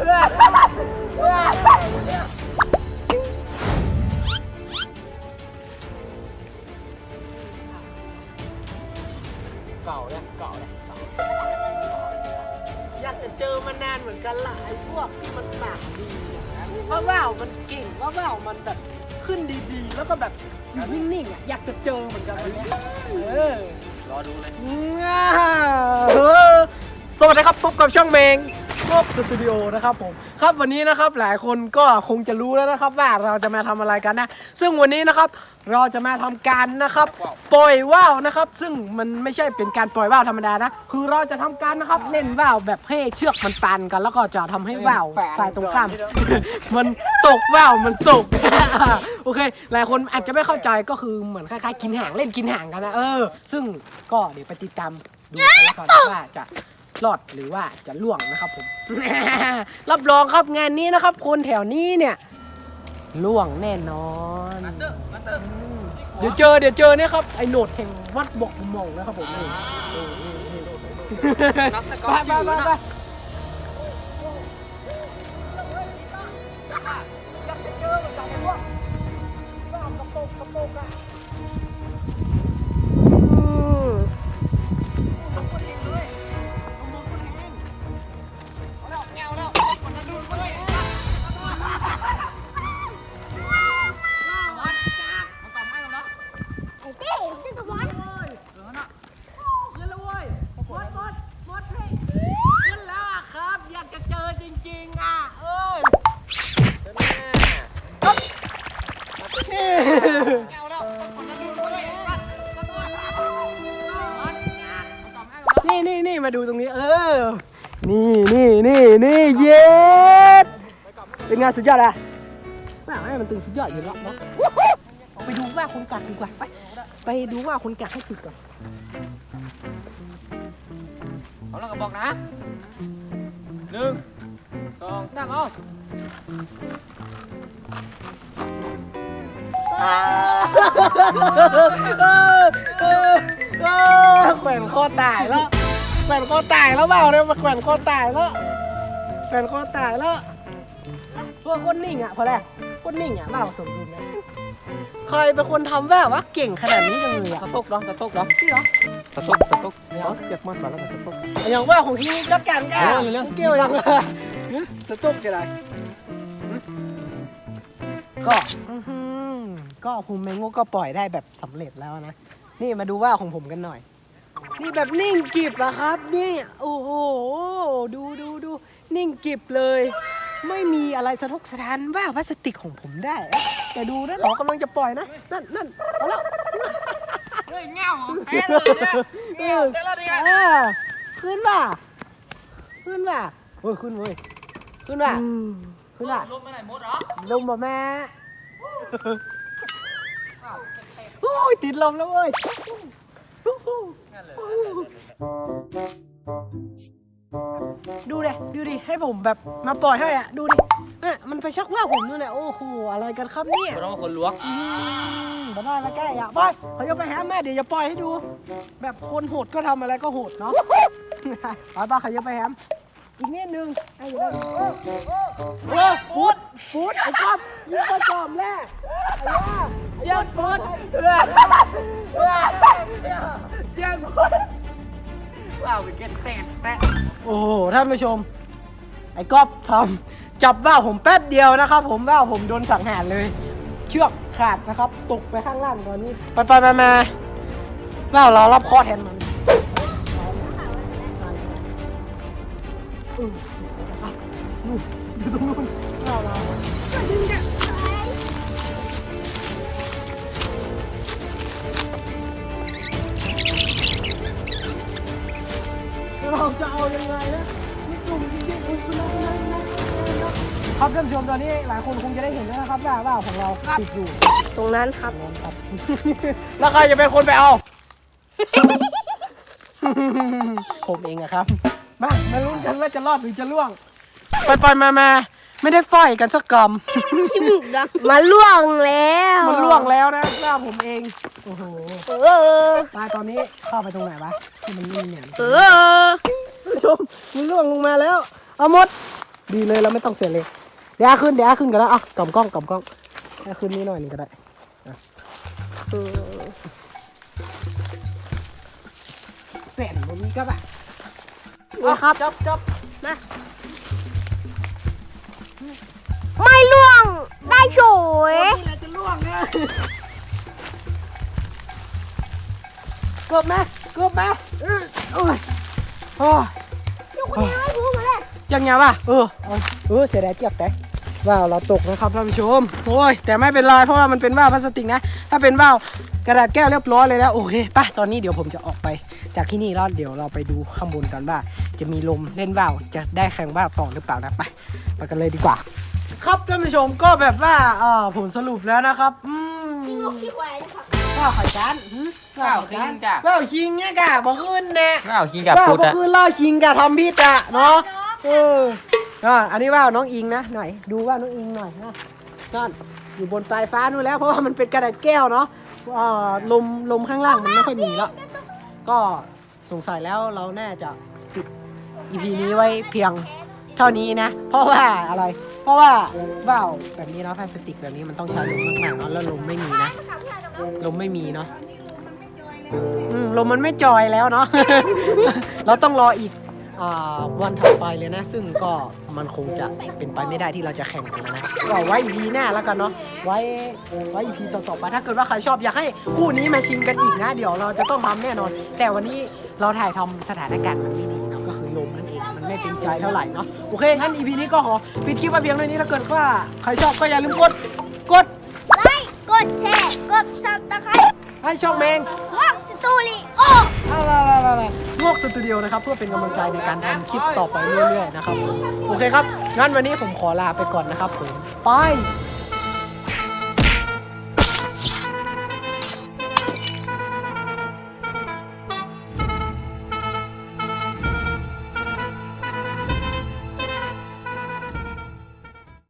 เก่าเนี่ยเก่าเนี่ยเก่าอยากจะเจอมานานเหมือนกันหล่ะไอ้พวกที่มันปากดีอะนะว่าว่าวมันเก่งว่าว่าวมันแบบขึ้นดีๆ แล้วก็แบบอยู่นิ่งๆอะอยากจะเจอเหมือนกันวันเนี้ยเออ รอดูเลย สวัสดีครับพบกับช่องเมง พบสตูดิโอนะครับผมครับวันนี้นะครับหลายคนก็คงจะรู้แล้วนะครับว่าเราจะมาทำอะไรกันนะ ซึ่งวันนี้นะครับเราจะมาทำการนะครับปล่อยว่าวนะครับ ซึ่งมันไม่ใช่เป็นการปล่อยว่าวธรรมดานะ คือเราจะทำการนะครับเล่นว่าวแบบให้เชือกมันปันกัน แล้วก็จะทำให้ว่าวฝ่ายตรงข้ามมันตกว่าวมันตกโอเค หลายคนอาจจะไม่เข้าใจก็คือเหมือนคล้ายๆกินห่างเล่นกินห่างกันนะเออ ซึ่งก็เดี๋ยวไปติดตามดูกันแล้วกันว่าจะ รอดหรือว่าจะล่วงนะครับผม รับรองครับงานนี้นะครับ คนแถวนี้เนี่ยล่วงแน่นอนมาเตอร์มาเตอร์เดี๋ยวเจอเดี๋ยวเจอเนี่ยครับไอโหนดแห่งวัดบอกมองนะครับผมนี่นับตะกไปอนไปจิ๋วไป จริงๆอะ เอ้ยนี่นี่นี่มาดูตรงนี้ เออ นี่นี่นี่นี่เย็ดเป็นงานสุดยอดอะแม่ให้มันตึงสุดยอดอยู่แล้วนะไปดูว่าคนกัดดีกว่า ไป ไปดูว่าคนกัดให้สุดก่อนเอาแล้วก็บอกนะหนึ่ง สองสามเอาเออเออเออแขวนคอตายแล้วแขวนคอตายแล้วเปล่าเนี่ยมาแขวนคอตายแล้วแขวนคอตายแล้วพวกคนนิ่งอะพอแล้วคนนิ่งอะเปล่าสมดุลนะใครเป็นคนทำแว่วะเก่งขนาดนี้จังเลยสอะต๊อกเนาะสต๊อกเนาะพี่เหรอสต๊อกสต๊อกเดี๋ยวเก็บมันก่อนแล้วกันสต๊อกอย่างว่าของที่จัดการกันเออเรื่องเกี่ยวยัง สตุ๊กจะไรก็อื้อหือก็ภูมิเมงโง่ก็ปล่อยได้แบบสำเร็จแล้วนะ นี่มาดูว่าของผมกันหน่อย นี่แบบนิ่งกิบอะครับ นี่โอ้โหดูดูดูนิ่งกิบเลย ไม่มีอะไรสะทกสะท้านว่าพลาสติกของผมได้ แต่ดูนะเขากำลังจะปล่อยนะ นั่นนั่นเอาแล้วเฮ้ยเงาแพ้เลยเนี่ยเออได้แล้วเนี่ยเออขึ้นป่ะขึ้นป่ะเฮ้ยขึ้นเว้ย ขึ้นป่ะขึ้นป่ะลมไปไหนหมดเหรอลมบ่แม่โอ้ยติดลมแล้วเว้ยงั้นเลยดูดิดูดิ ให้ผมแบบมาปล่อยให้อะ ดูดิเนี่ยมันไปชักว่าวผมนู่นแหละโอ้โห อะไรกันครับเนี่ยก็ต้องคนล้วงอืมบ้าได้แล้วแกอย่าไปเขาจะไปหาแม่เดี๋ยวจะปล่อยให้ดู แบบคนโหดก็ทำอะไรก็โหดเนาะไปป้าเขาจะไปแฮม อีกนิดนึงไอ้เดี๋ยวเออพูดพูดไอ้ก๊อฟยิงกระจอมแน่ไอ้ย่าเยี่ยมพูดเออเออเยี่ยมพูดว้าววิกเก็ตเตะแตะโอ้โหท่านผู้ชม ไอ้ก๊อฟทำจับว่าวผมแป๊บเดียวนะครับ ผมว่าวผมโดนสังหารเลย เชือกขาดนะครับ ตกไปข้างล่างตอนนี้ ไปไปไปมาว่าวเรารับเคอแทนมัน อยู่ตรงนู้นว่าเราเราจะเอายังไงนะนี่จุ่มจริงๆคุณคุณนะคุณนะคุณนะคุณนะครับท่านผู้ชมตอนนี้หลายคนคงจะได้เห็นแล้วนะครับว่าว่าวของเราติดอยู่ตรงนั้นครับครับ แล้วใครจะเป็นคนไปเอา ผมเองอะครับ มามาลุ้นกันว่าจะรอดหรือจะล่วงไปไปมามาไม่ได้ฝ่อยกันสักกรรมที่มึกดังมาล่วงแล้วมันล่วงแล้วนะหน้าผมเองโอ้โหเออตายตอนนี้เข้าไปตรงไหนวะที่มันนิ่งเนี่ยเออท่านผู้ชมมันล่วงลงมาแล้ว เอาหมด ดีเลยเราไม่ต้องเสียเลยเดี๋ยวเอาขึ้นเดี๋ยวเอาขึ้นกันแล้วอะกล่อมกล้องกล่อมกล้องเอาขึ้นนี่หน่อยหนึงก็ได้อะเออเปลี่ยนมันมีก็แบบ นี่ครับจับจับมาไม่ล่วง ได้โฉยนี่แหละจะล่วงเนี่ยเกือบไหมเกือบไหมเออโอ้ยโอ้ยอยู่คนเดียวไม่รู้มาเลยยังไงวะเออเอาเออเสียดายเจียบแต่ว่าวเราตกนะครับท่านผู้ชมโอ้ยแต่ไม่เป็นไรเพราะว่ามันเป็นว่าวพลาสติกนะ ถ้าเป็นว่าวกระดาษแก้วเรียบร้อยเลยแล้วโอเคไปตอนนี้เดี๋ยวผมจะออกไปจากที่นี่แล้วเดี๋ยวเราไปดูข้างบนกันว่า จะมีลมเล่นว่าวจะได้แข่งว่าวต่อหรือเปล่านะไปไปกันเลยดีกว่า ครับท่านผู้ชมก็แบบว่าเอ่อผลสรุปแล้วนะครับอืมที่งกที่แควนะครับว่าวไข่จานหืมว้าวคิงจ้ะว่าวชิงเนี่ยกะบอกขึ้นแน่ว้าวคิงกับว่าวพุทธก็อะคือล่อชิงกับทอมพิษอะเนาะเอออะอันนี้ว่าวน้องอิงนะหน่อยดูว่าวน้องอิงหน่อยนะนั่นอยู่บนปลายฟ้านู่นแล้วเพราะว่ามันเป็นกระดาษแก้วเนาะเอ่อลมลมข้างล่างมันไม่ค่อยมีแล้ว ก็สงสัยแล้วเราน่าจะปิด EP นี้ไว้เพียงเท่านี้นะ เพราะว่าอะไร เพราะว่าว่าวแบบนี้เนาะพลาสติกแบบนี้มันต้องใช้ลมมากๆเนาะแล้วลมไม่มีนะลมไม่มีเนาะอืมลมมันไม่จอยแล้วเนาะ เราต้องรออีกวันถัดไปเลยนะ ซึ่งก็มันคงจะเป็นไปไม่ได้ที่เราจะแข่งกันนะ ก็ไว้ EP หน้าแล้วกันเนาะ ไว้ไว้ EP ต่อๆไป ถ้าเกิดว่าใครชอบอยากให้คู่นี้มาชิงกันอีกนะ เดี๋ยวเราจะต้องทำแน่นอน แต่วันนี้เราถ่ายทำสถานการณ์มันไม่ดี เองมันไม่เป็นใจเท่าไหร่เนาะโอเคงั้น EP นี้ก็ขอปิดคลิปไว้เพียงเท่านี้ถ้าเกิดว่าใครชอบก็อย่าลืมกดกดไลค์กดแชร์กดซับสไครต์ให้ช่องแมงวอกสตูดิโออะไรๆๆๆงวกสตูดิโอนะครับเพื่อเป็นกำลังใจในการทำคลิปต่อไปเรื่อยๆนะครับผมโอเคครับงั้นวันนี้ผมขอลาไปก่อนนะครับผมไป